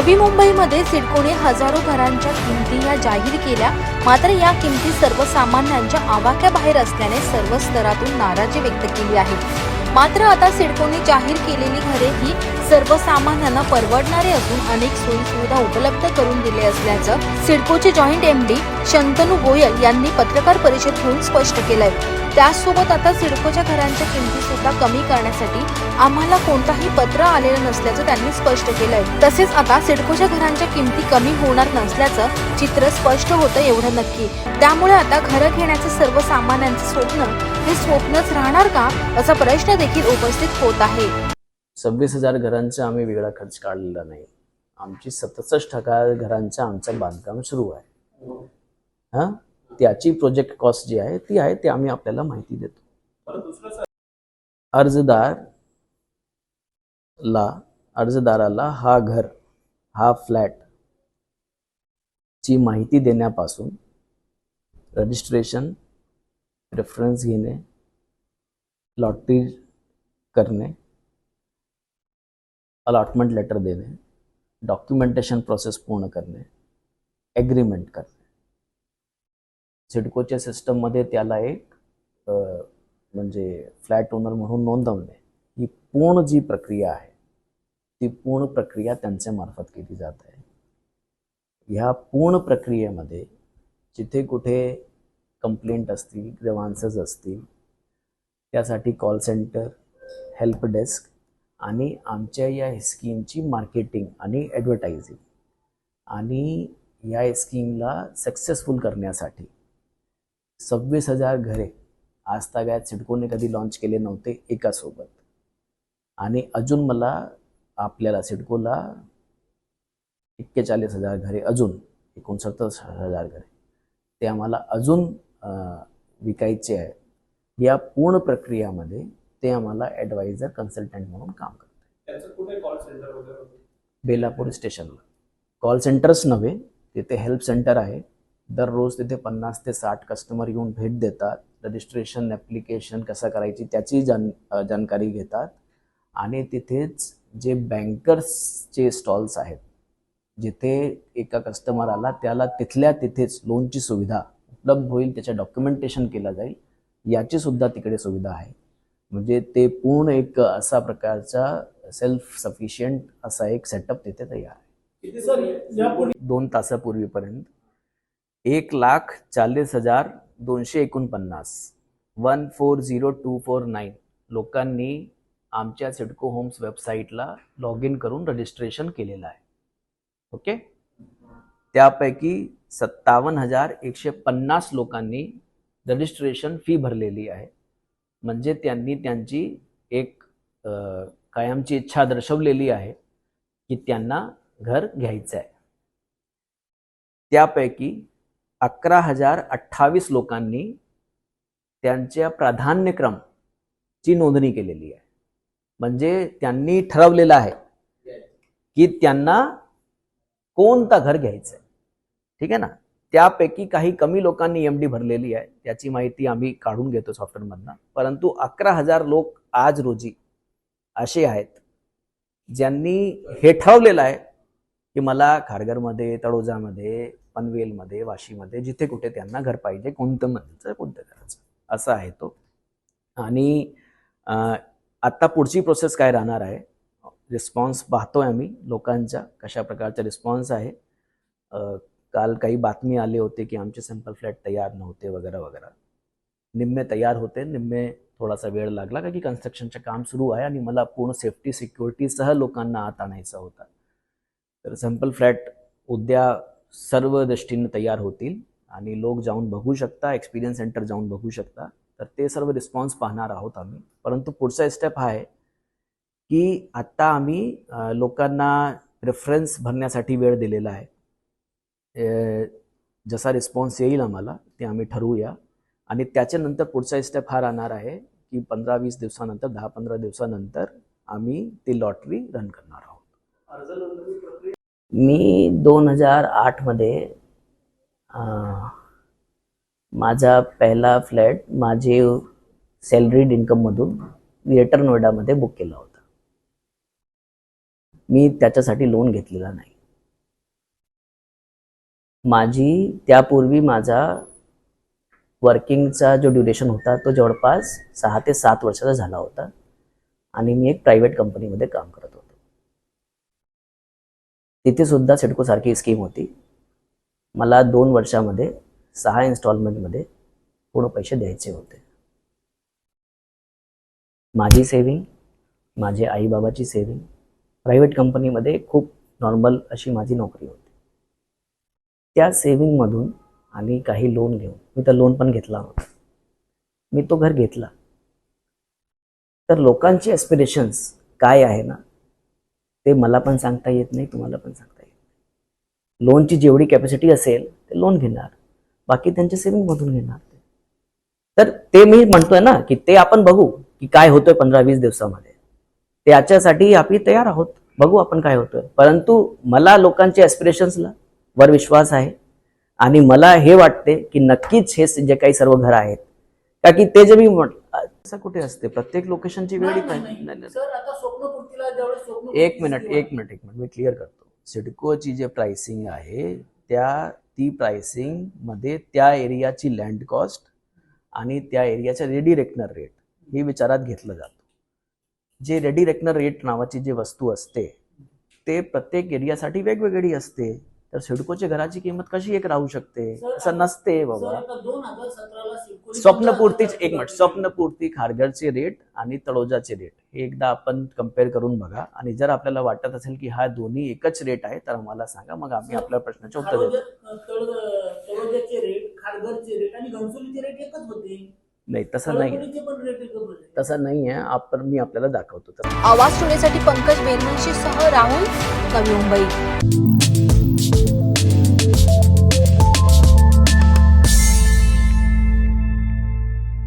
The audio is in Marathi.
नवी मुंबईमध्ये सिडकोने हजारो घरांच्या किमती या जाहीर केल्या. मात्र या किमती सर्वसामान्यांच्या आवाक्याबाहेर असल्याने सर्व स्तरातून नाराजी व्यक्त केली आहे. मात्र आता सिडकोने जाहीर केलेली घरे ही सर्वसामान्यांना परवडणारे असून अनेक सोयीसुविधा उपलब्ध करून दिले असल्याचं सिडकोचे joint M D Shantanu Goyal यांनी पत्रकार परिषद घेऊन स्पष्ट केलंय. त्याचसोबत आता सिडकोच्या घरांच्या किमती सुद्धा कमी करण्यासाठी आम्हाला कोणताही पत्र आलेलं नसल्याचं त्यांनी स्पष्ट केलंय. तसेच आता सिडकोच्या घरांच्या किमती कमी होणार नसल्याचं चित्र स्पष्ट होतं एवढं नक्की. त्यामुळे आता घरं घेण्याचं सर्वसामान्यांचं स्वप्न हे स्वप्नच राहणार का असा प्रश्न देखील उपस्थित होत आहे. सव्वीस हजार घरांचा आम्ही वेगळा खर्च काढलेला नाही. आमची सदुसष्ट हजार घरांचा आमचं बांधकाम सुरू आहे. हां? त्याची प्रोजेक्ट कॉस्ट जी आहे ती आहे ते आम्ही आपल्याला माहिती देतो. अर्जदार ला अर्जदाराला हा घर हा फ्लॅट ची माहिती देण्यापासून रजिस्ट्रेशन रेफरन्स घेणे लॉटरी करणे अलॉटमेंट लेटर देणे डॉक्युमेंटेशन प्रोसेस पूर्ण करणे ॲग्रीमेंट करणे. सिडकोच्या सिस्टममध्ये त्याला एक म्हणजे फ्लॅट ओनर म्हणून नोंदवणे ही पूर्ण जी प्रक्रिया आहे ती पूर्ण प्रक्रिया त्यांच्या मार्फत केली जात आहे. ह्या पूर्ण प्रक्रियेमध्ये जिथे कुठे कंप्लेंट असतील ग्रेवान्सेस असतील त्यासाठी कॉल सेंटर हेल्प डेस्क आणि आमच्या या स्कीमची मार्केटिंग आणि ॲडव्हर्टायझिंग आणि या स्कीमला सक्सेसफुल करण्यासाठी सव्वीस हजार घरे आज तागायत सिडकोने कधी लॉन्च केले नव्हते एकासोबत. आणि अजून मला आपल्याला सिडकोला एक्केचाळीस हजार घरे अजून एकोणसत्तर हजार घरे ते आम्हाला अजून विकायचे आहे. या पूर्ण प्रक्रियामध्ये ते आम्हाला ॲडवायझर कन्सल्टंट म्हणून काम करतात? बेलापूर स्टेशनला. कॉल सेंटर्स नव्हे तिथे हेल्प सेंटर आहे. दररोज तिथे पन्नास ते साठ कस्टमर येऊन भेट देतात. रजिस्ट्रेशन ॲप्लिकेशन कसं करायची त्याची जान जानकारी घेतात. आणि तिथेच जे बँकर्सचे स्टॉल्स आहेत जिथे एका कस्टमर आला त्याला तिथल्या तिथेच लोनची सुविधा उपलब्ध होईल त्याचं डॉक्युमेंटेशन केलं जाईल याची सुद्धा तिकडे सुविधा आहे. म्हणजे ते पूर्ण एक असा प्रकारचा सेल्फ सफिशियंट असा एक सेटअप तिथे तयार आहे. दोन तासापूर्वीपर्यंत. एक लाख चाळीस हजार दोनशे एकोणपन्नास. One four zero two four nine. लोकांनी आमच्या सिडको होम्स वेबसाईटला लॉग इन करून रजिस्ट्रेशन केलेलं आहे. ओके? त्यापैकी सत्तावन्न हजार एकशे पन्नास लोकांनी रजिस्ट्रेशन फी भरलेली आहे. म्हणजे त्यांनी त्यांची एक कायमची इच्छा दर्शवलेली आहे की त्यांना घर घ्यायचं आहे त्यापैकी अकरा हजार अठ्ठावीस लोकांनी त्यांच्या प्राधान्यक्रमची नोंदणी केलेली आहे. म्हणजे त्यांनी ठरवलेलं आहे की त्यांना कोणता घर घ्यायचं आहे ठीक आहे ना? त्यापैकी काही कमी लोकांनी एम डी भरलेली आहे. त्याची माहिती आम्ही काढून घेतो सॉफ्टवेअरमधनं परंतु अकरा हजार लोक आज रोजी असे आहेत ज्यांनी हे ठरवलेलं आहे की मला खारघरमध्ये तळोजामध्ये पनवेलमध्ये वाशीमध्ये जिथे कुठे त्यांना घर पाहिजे कोणतं म्हणायचं कोणतं करायचं असं आहे तो. आणि आत्ता पुढची प्रोसेस काय राहणार आहे? रिस्पॉन्स पाहतोय आम्ही लोकांच्या कशा प्रकारचा रिस्पॉन्स आहे. काल काही बातमी आले होते की आमचे सॅम्पल फ्लॅट तयार नव्हते वगैरे वगैरे. निम्मे तयार होते निम्मे थोडासा वेळ लागला का की कन्स्ट्रक्शनचं काम सुरू आहे आणि मला पूर्ण सेफ्टी सिक्युरिटीसह लोकांना आत आणायचा होता. तर सॅम्पल फ्लॅट उद्या सर्व दृष्टीनं तयार होतील आणि लोक जाऊन बघू शकता एक्सपिरियन्स सेंटर जाऊन बघू शकता. तर ते सर्व रिस्पॉन्स पाहणार आहोत आम्ही. परंतु पुढचा स्टेप हा आहे की आत्ता आम्ही लोकांना रेफरन्स भरण्यासाठी वेळ दिलेला आहे. जसा रिस्पॉन्स येईल आम्हाला ते आम्ही ठरवूया. आणि त्याच्यानंतर पुढचा स्टेप हा राहणार आहे की पंधरा वीस दिवसानंतर दहा पंधरा दिवसानंतर आम्ही ती लॉटरी रन करणार आहोत. मी दोन हजार आठमध्ये माझा पहिला फ्लॅट माझे सॅलरीड इन्कममधून ग्रेटर नोएडामध्ये बुक केला होता. मी त्याच्यासाठी लोन घेतलेला नाही. माझी त्यापूर्वी माझा वर्किंगचा जो ड्युरेशन होता तो जवळपास सहा ते सात वर्षाचा झाला होता. आणि मी एक प्रायव्हेट कंपनीमध्ये काम करत होतो. तिथे सुद्धा सिडको सारखी स्कीम होती. मला दोन वर्षामध्ये सहा इन्स्टॉलमेंटमध्ये पूर्ण पैसे द्यायचे होते. माझी सेविंग माझे आईबाबाची सेविंग प्रायव्हेट कंपनीमध्ये खूप नॉर्मल अशी माझी नोकरी होती. त्या सेविंगमधून आणि काही लोन घेऊन मी तर लोन पण घेतला होता. मी तो घर घेतला. तर लोकांची ॲस्पिरेशन्स काय आहे ना ते मला पण सांगता येत नाही तुम्हाला पण सांगता येत नाही. लोनची जेवढी कॅपॅसिटी असेल ते लोन घेणार. बाकी त्यांच्या सेविंगमधून घेणार तर ते मी म्हणतोय ना की ते आपण बघू की काय होतोय पंधरा वीस दिवसामध्ये. त्याच्यासाठी आपण तयार आहोत. बघू आपण काय होतोय. परंतु मला लोकांच्या ॲस्पिरेशन्सला वर विश्वास आहे. आणि मला हे वाटते की नक्कीच हे जे काही सर्व घर आहेत का की ते जे मी असं कुठे असते? प्रत्येक लोकेशनची स्वप्न एक मिनिट एक मिनिट एक मिनिट मी क्लिअर करतो. सिडकोची जे प्राइसिंग आहे त्या ती प्राइसिंगमध्ये त्या एरियाची लँड कॉस्ट आणि त्या एरियाचा रेडी रेकनर रेट हे विचारात घेतलं जातं. जे रेडी रेकनर रेट नावाची जी वस्तू असते ते प्रत्येक एरियासाठी वेगवेगळी असते. तर सिडकोच्या घराची किंमत कशी एक राहू शकते? असं नसते बाबा. स्वप्नपूर्तीच एक मिनिट. स्वप्नपूर्ती खारघरचे रेट आणि तळोजाचे रेट. हे एकदा आपण कंपेअर करून बघा. आणि जर आपल्याला वाटत असेल की हा दोन्ही एकच रेट आहे तर आम्हाला सांगा. मग आम्ही आपल्या प्रश्नाचे उत्तर देतो. खारोदे- तळ- तळोजाचे रेट खारघरचे रेट आणि घनसोलीचे रेट एकच होते. नाही तसं नाही. तसं नाही आहे. आपण मी आपल्याला दाखवतो. तर आवाज टोळीसाठी पंकज बेनवंशी सह राहुल नवी मुंबई.